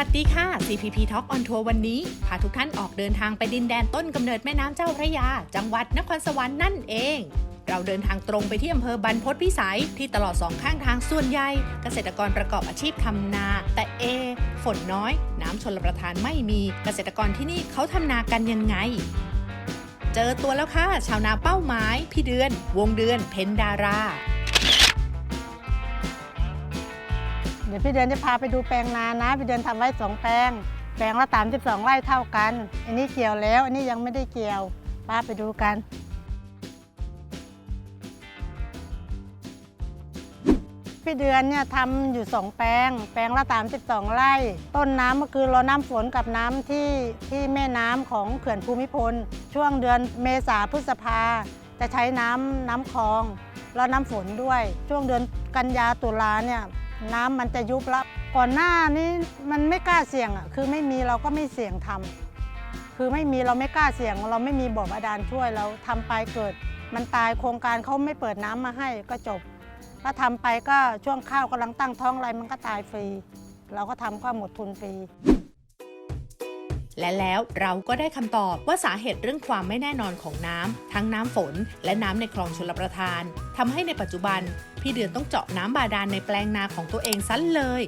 ัสดีค่ะ CPP Talk on Tour วันนี้ พาทุกท่านออกเดินทางไปดินแดนต้นกำเนิดแม่น้ำเจ้าพระยา จังหวัดนครสวรรค์นั่นเอง เราเดินทางตรงไปที่อำเภอบรรพตพิสัย ที่ตลอดสองข้างทางส่วนใหญ่ เกษตรกรประกอบอาชีพทำนา แต่เอ ฝนน้อย น้ำชนประทานไม่มี เกษตรกรที่นี่เขาทำนากันยังไงเจอตัวแล้วค่ะ ชาวนาเป้าหมาย พี่เดือน วงเดือน เพนดารา เดี๋ยวพี่เดือนจะพาไปดูแปลงนานะ พี่เดือนทำไว้สองแปลง แปลงละ32ไร่เท่ากัน อันนี้เกี่ยวแล้ว อันนี้ยังไม่ได้เกี่ยวป้าไปดูกัน พี่เดือนเนี่ยทำอยู่สองแปลง แปลงละ32ไร่ ต้นน้ำก็คือรอน้ำฝนกับน้ำที่ที่แม่น้ำของเขื่อนภูมิพล ช่วงเดือนเมษาพฤษภาจะใช้น้ำน้ำคลองแล้วน้ำฝนด้วย ช่วงเดือนกันยาตุลาเนี่ย น้ำมันจะยุบแล้วก่อนหน้านี้มันไม่กล้าเสี่ยงอะคือไม่มีเราก็ไม่เสี่ยงทำคือไม่มีเราไม่กล้าเสี่ยง เราไม่มีบ่อบาดาลช่วยเราทำไปเกิด มันตายโครงการเขาไม่เปิดน้ำมาให้ก็จบถ้าทำไปก็ช่วงข้าวกำลังตั้งท้องอะไรมันก็ตายฟรี เราก็ทำก็หมดทุนฟรี และแล้วเราก็ได้คำตอบว่าสาเหตุเรื่องความไม่แน่นอนของน้ำทั้งน้ำฝน และน้ำในคลองชลประทานทำให้ในปัจจุบัน พี่เดือนต้องเจาะน้ำบาดาลในแปลงนาของตัวเองสั้นเลย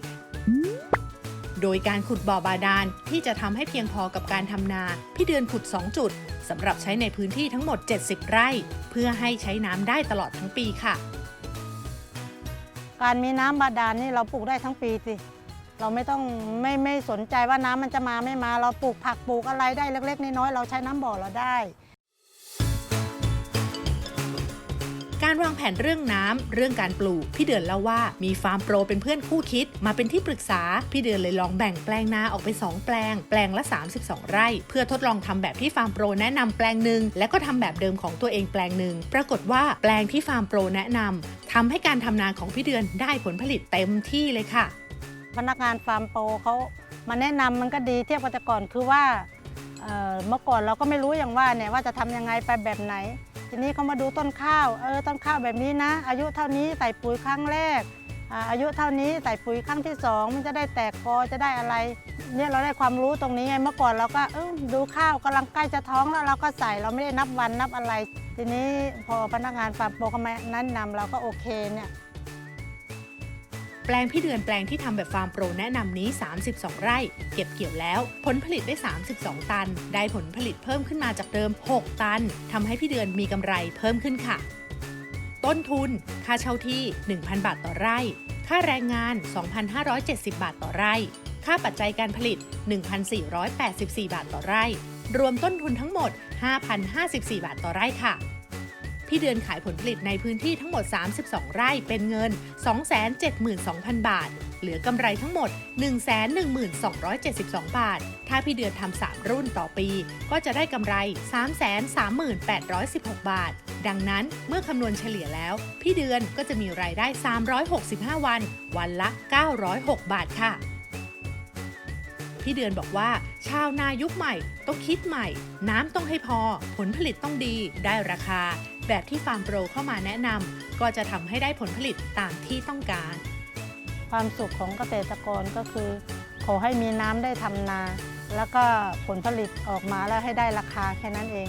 โดยการขุดบ่อบาดาลที่จะทำให้เพียงพอกับการทำนา พี่เดือนขุด 2 จุดสำหรับใช้ในพื้นที่ทั้งหมด 70 ไร่ เพื่อให้ใช้น้ำได้ตลอดทั้งปีค่ะ การมีน้ำบาดาลนี่เราปลูกได้ทั้งปีสิ เราไม่ต้องไม่ไม่สนใจว่าน้ำมันจะมาไม่มา เราปลูกผักปลูกอะไรได้เล็ก ๆ น้อยๆเราใช้น้ำบ่อเราได้ การวางแผนเรื่องน้ำเรื่องการปลูก พี่เดือนเล่าว่ามีฟาร์มโปรเป็นเพื่อนคู่คิด มาเป็นที่ปรึกษา พี่เดือนเลยลองแบ่งแปลงนาออกเป็น2แปลง แปลงละ 32 ไร่ เพื่อทดลองทำแบบที่ฟาร์มโปรแนะนำแปลงหนึ่งและก็ทำแบบเดิมของตัวเองแปลงหนึ่งปรากฏว่าแปลงที่ฟาร์มโปรแนะนำทำให้การทำนาของพี่เดือนได้ผลผลิตเต็มที่เลยค่ะ พนักงานฟาร์มโปรเขามาแนะนำมันก็ดีเทียบกับแต่ก่อนคือว่าเมื่อก่อนเราก็ไม่รู้อย่างว่าเนี่ยว่าจะทำยังไงไปแบบไหน ทีนี้เขามาดูต้นข้าวเออต้นข้าวแบบนี้นะ อายุเท่านี้ใส่ปุ๋ยครั้งแรก อายุเท่านี้ใส่ปุ๋ยครั้งที่สองมันจะได้แตกกอจะได้อะไรเนี่ยเราได้ความรู้ตรงนี้ไงเมื่อก่อนเราก็เออดูข้าวกำลังใกล้จะท้องแล้วเราก็ใส่เราไม่ได้นับวันนับอะไร ทีนี้พอพนักงานฟาร์มโปรเขามาแนะนำเราก็โอเคเนี่ย ลงพี่เดือนแปลงที่ทำแบบฟาร์มโปรแนะนำนี้ 32 ไร่ เก็บเกี่ยวแล้ว ผลผลิตได้ 32 ตัน ได้ผลผลิตเพิ่มขึ้นมาจากเดิม 6 ตันทำให้พี่เดือนมีกำไรเพิ่มขึ้นค่ะ ต้นทุน ค่าเช่าที่ 1,000 บาทต่อไร่ ค่าแรงงาน 2,570 บาทต่อไร่ ค่าปัจจัยการผลิต 1,484 บาทต่อไร่ รวมต้นทุนทั้งหมด 5,054 บาทต่อไร่ค่ะ พี่เดือนขายผลผลิตในพื้นที่ทั้งหมด 32 ไร่เป็นเงิน 272,000 บาท เหลือกำไรทั้งหมด 112,272 บาท ถ้าพี่เดือนทำ3รุ่นต่อปี ก็จะได้กำไร 338,816 บาท ดังนั้นเมื่อคำนวณเฉลี่ยแล้ว พี่เดือนก็จะมีรายได้ 365 วัน วันละ 906 บาทค่ะพี่เดือนบอกว่า ชาวนายุคใหม่ต้องคิดใหม่ น้ำต้องให้พอ ผลผลิตต้องดี ได้ราคา แบบที่ฟาร์มโปรเข้ามาแนะนำก็จะทำให้ได้ผลผลิตตามที่ต้องการ ความสุขของเกษตรกรก็คือ ขอให้มีน้ำได้ทำนา แล้วก็ผลผลิตออกมาแล้วให้ได้ราคาแค่นั้นเอง